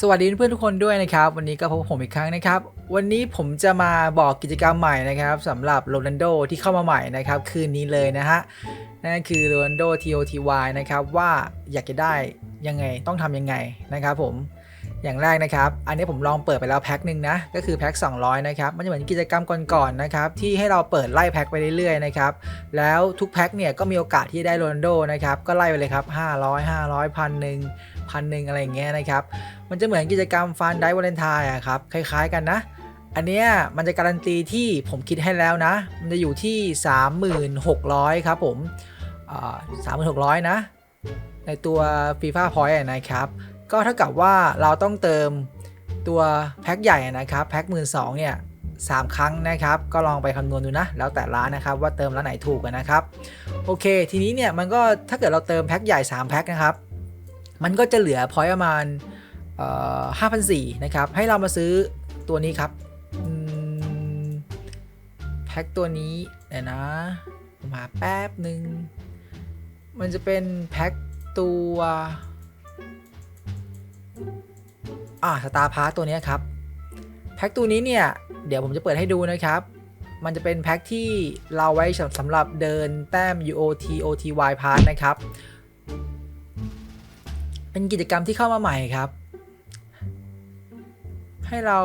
สวัสดีเพื่อนทุกคนด้วยนะครับ วันนี้ก็พบผมอีกครั้งนะครับ วันนี้ผมจะมาบอกกิจกรรมใหม่นะครับสำหรับโรนันโดที่เข้ามาใหม่นะครับ คืนนี้เลยนะฮะนั่นคือโรนันโด TOTY นะครับว่าอยากจะได้ยังไงต้องทำยังไงนะครับผม อย่างแรกนะครับ อันนี้ผมลองเปิดไปแล้วแพ็คหนึ่งนะ ก็คือแพ็ค200 นะครับ มันจะเหมือนกิจกรรมก่อนๆนะครับ ที่ให้เราเปิดไล่แพ็คไปเรื่อยๆนะครับ แล้วทุกแพ็คเนี่ยก็มีโอกาสที่ได้โรนัลโดนะครับ ก็ไล่ไปเลยครับ 500 500พันหนึ่งพันหนึ่งอะไรอย่างเงี้ยนะครับ มันจะเหมือนกิจกรรมฟันไดวาเลนไทน์อะครับ คล้ายๆกันนะ อันเนี้ยมันจะการันตีที่ผมคิดให้แล้วนะ มันจะอยู่ที่ 3600 ครับผมสามหมื่นหกร้อยนะ ในตัว FIFA Point อะนะครับ ก็เท่ากับว่าเราต้องเติมตัวแพ็คใหญ่นะครับแพ็คหมื่นสองเนี่ยสามครั้งนะครับ ก็ลองไปคำนวณดูนะ แล้วแต่ร้านนะครับว่าเติมร้านไหนถูกกันนะครับ โอเค ทีนี้เนี่ยมันก็ถ้าเกิดเราเติมแพ็คใหญ่ 3 แพ็คนะครับ มันก็จะเหลือพอยต์ประมาณห้าพันสี่นะครับ ให้เรามาซื้อตัวนี้ครับแพ็คตัวนี้เดี๋ยวนะมาแป๊บหนึ่งมันจะเป็นแพ็คตัว อ่าสตาร์พาร์ตัวนี้ครับ แพ็คตัวนี้เนี่ย เดี๋ยวผมจะเปิดให้ดูนะครับ มันจะเป็นแพ็คที่เราไว้สำหรับเดินแต้ม UOT OTY Pass นะครับ เป็นกิจกรรมที่เข้ามาใหม่ครับ ให้เรา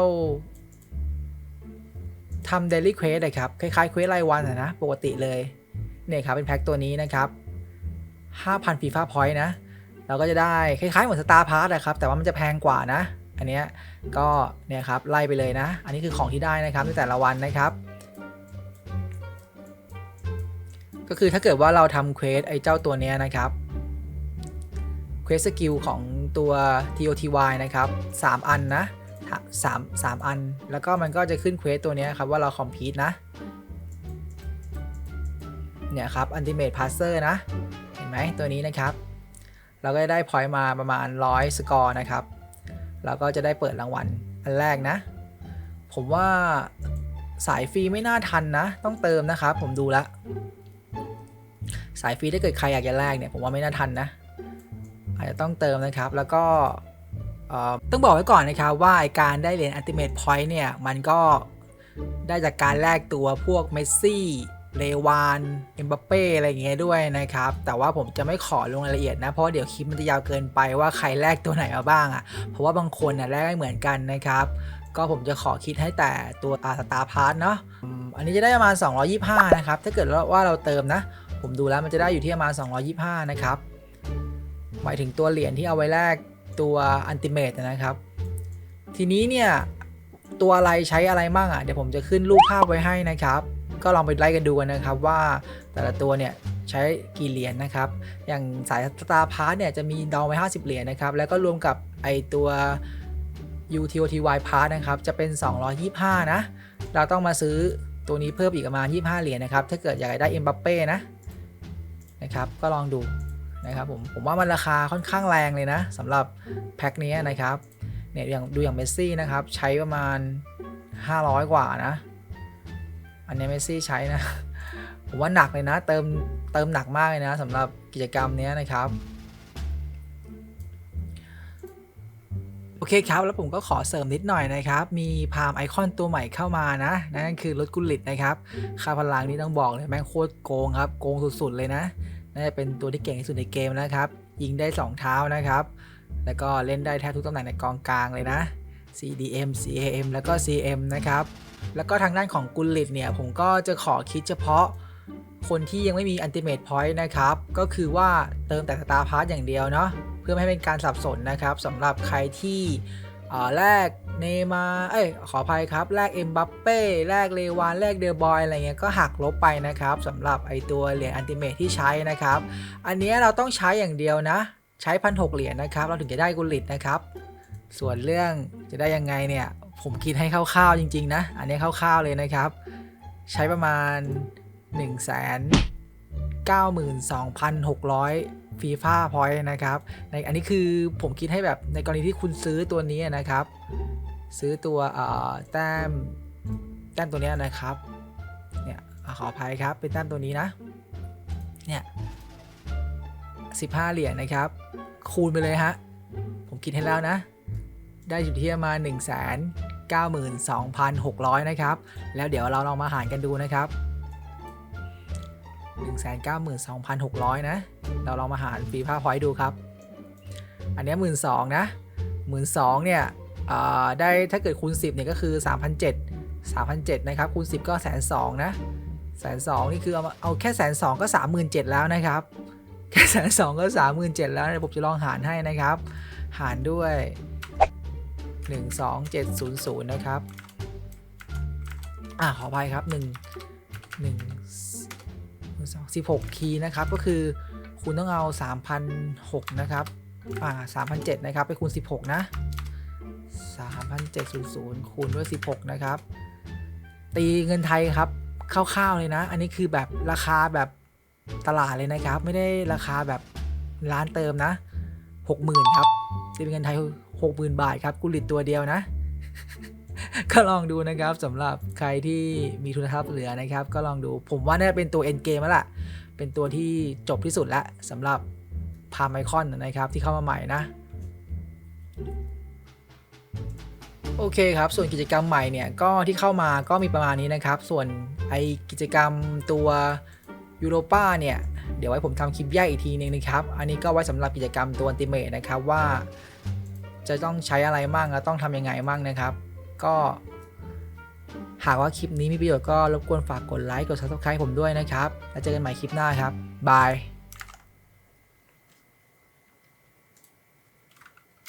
ทำ daily quest เลยครับ คล้ายๆ quest รายวันอะนะ ปกติเลย เนี่ยครับ เป็นแพ็คตัวนี้นะครับ 5,000 FIFA point นะ เราก็จะได้คล้ายๆเหมือน Star Pass นะครับ แต่ว่ามันจะแพงกว่านะ อันเนี้ยก็เนี่ยครับไล่ไปเลยนะ อันนี้คือของที่ได้นะครับในแต่ละวันนะครับ ก็คือถ้าเกิดว่าเราทำเควสไอ้เจ้าตัวเนี้ยนะครับเควสสกิลของตัว TOTY นะครับ 3 อันนะ3 3อัน แล้วก็มันก็จะขึ้นเควสตัวเนี้ยครับว่าเราคอมพีทนะ เนี่ยครับ Ultimate Passer นะ เห็นไหมตัวนี้นะครับ เราก็จะได้พอยต์มาประมาณ 100 สกอร์นะครับ แล้วก็จะได้เปิดรางวัลอันแรกนะ ผมว่าสายฟรีไม่น่าทันนะ ต้องเติมนะครับ ผมดูแล้วสายฟรีถ้าเกิดใครอยากจะแลกเนี่ยผมว่าไม่น่าทันนะ อาจจะต้องเติมนะครับ แล้วก็ต้องบอกไว้ก่อนนะครับว่าการได้เหรียญ Ultimate Point เนี่ย มันก็ได้จากการแลกตัวพวกเมสซี่ เลวานเอ็มบัปเป้อะไรอย่างเงี้ยด้วยนะครับ แต่ว่าผมจะไม่ขอลงรายละเอียดนะ เพราะเดี๋ยวคลิปมันจะยาวเกินไปว่าใครแลกตัวไหนมาบ้างอะ่ะ เพราะว่าบางคนน่ะแลกไม่เหมือนกันนะครับ ก็ผมจะขอคิดให้แต่ตัวอาสตาร์พาร์ทเนาะ อันนี้จะได้ประมาณ 225 นะครับ ถ้าเกิดว่าเราเติมนะ ผมดูแล้วมันจะได้อยู่ที่ประมาณ 225 นะครับ หมายถึงตัวเหรียญที่เอาไว้แลกตัวอันติเมตนะครับ ทีนี้เนี่ยตัวอะไรใช้อะไรบ้างอะ เดี๋ยวผมจะขึ้นรูปภาพไว้ให้นะครับ ก็ลองไปไล่กันดูกันนะครับว่าแต่ละตัวเนี่ยใช้กี่เหรียญนะครับ อย่างสายสตาร์พาร์เนี่ยจะมีดองไว้ 50 เหรียญนะครับ แล้วก็รวมกับไอตัว UTOTY Pass นะครับ จะเป็น 225 นะ เราต้องมาซื้อตัวนี้เพิ่มอีกประมาณ 25 เหรียญนะครับ ถ้าเกิดอยากได้เอ็มบัปเป้นะ นะครับ ก็ลองดูนะครับผม ผมว่ามันราคาค่อนข้างแรงเลยนะสำหรับแพ็คนี้นะครับ เนี่ยอย่างดูอย่างเมสซี่นะครับ ใช้ประมาณ 500 กว่านะ อันนี้เมสซี่ใช้นะ ผมว่าหนักเลยนะ เติมเติมหนักมากเลยนะสำหรับกิจกรรมนี้นะครับ โอเคครับ แล้วผมก็ขอเสริมนิดหน่อยนะครับ มีพามไอคอนตัวใหม่เข้ามานะ นั่นคือรถกุลิตนะครับ ค่าพลังนี้ต้องบอกเลยแม่งโคตรโกงครับ โกงสุดๆเลยนะ น่าจะเป็นตัวที่เก่งที่สุดในเกมนะครับ ยิงได้ 2 เท้านะครับ แล้วก็เล่นได้แทบทุกตำแหน่งในกองกลางเลยนะ CDM CAM แล้วก็ CM นะครับ แล้วก็ทางด้านของกุลิตเนี่ย ผมก็จะขอคิดเฉพาะคนที่ยังไม่มี Ultimate Point นะครับ ก็คือว่าเติมแต่สตาร์พาร์อย่างเดียวเนาะ เพื่อไม่ให้เป็นการสับสนนะครับสำหรับใครที่แลกเนมา เอ้ย ขออภัยครับ แลกเอ็มบัปเป้ แลกเลวาน แลกเดลบอย อะไรเงี้ย ก็หักลบไปนะครับสำหรับไอตัวเหรียญอันติเมทที่ใช้นะครับ อันนี้เราต้องใช้อย่างเดียวนะ ใช้พันหกเหรียญนะครับ เราถึงจะได้กุลิตนะครับ ส่วนเรื่องจะได้ยังไงเนี่ย ผมคิดให้คร่าวๆจริง ๆ นะ อันนี้คร่าวๆเลยนะครับ ใช้ประมาณ1 9 2 6 0 0ฟีฟ่าพอยต์นะครับ ในอันนี้คือผมคิดให้แบบในกรณีที่คุณซื้อตัวนี้นะครับ ซื้อตัวแต้มแต้มตัวนี้นะครับ เนี่ยขออภัยครับ เป็นแต้มตัวนี้นะ เนี่ย15 เหรียญนะครับ คูณไปเลยฮะ ผมคิดให้แล้วนะ ได้อยู่ที่ประมาณ1 9 2 6 0 0 นะครับ แล้วเดี๋ยวเราลองมาหารกันดูนะครับ 192,600 นะ เราลองมาหารฟรีผ้าพอยต์ดูครับ อันนี้หมื่นสองนะหมื่นสองเนี่ยได้ถ้าเกิดคูณ 10เนี่ยก็คือ 3,700 3,700นะครับคูณ 10 ก็แสนสองนะแสนสองนี่คือเอาเอาแค่แสนสองก็ 37,000แล้วนะครับแค่แสนสองก็ 37,000แล้วผมจะลองหารให้นะครับ หารด้วย 12700 นะครับ อ่าขออภัยครับ 1 1 2 16 คีย์นะครับ ก็คือคุณต้องเอา3,006นะครับ อ่า3,007นะครับ ไปคูณ 16 นะ3,700 คูณด้วย 16 นะครับ ตีเงินไทยครับคร่าวๆเลยนะ อันนี้คือแบบราคาแบบตลาดเลยนะครับ ไม่ได้ราคาแบบร้านเติมนะ 60,000 ครับ ตีเป็นเงินไทย60,000บาทครับกุลิตตัวเดียวนะ ก็ลองดูนะครับสำหรับใครที่มีทุนทรัพย์เหลือนะครับ ก็ลองดูผมว่าน่าจะเป็นตัว end game แล้วล่ะ เป็นตัวที่จบที่สุดแล้วสำหรับพาไมคอนนะครับที่เข้ามาใหม่นะโอเคครับ ส่วนกิจกรรมใหม่เนี่ยก็ที่เข้ามาก็มีประมาณนี้นะครับ ส่วนไอกิจกรรมตัวยูโรป้าเนี่ย เดี๋ยวไว้ผมทำคลิปแยกอีกทีนึงนะครับ อันนี้ก็ไว้สำหรับกิจกรรมตัวอันติเมตนะครับว่า จะต้องใช้อะไรมั่งและต้องทำยังไงมั่งนะครับ ก็หากว่าคลิปนี้มีประโยชน์ก็รบกวนฝากกดไลค์กด subscribe ผมด้วยนะครับ แล้วเจอกันใหม่คลิปหน้าครับ บาย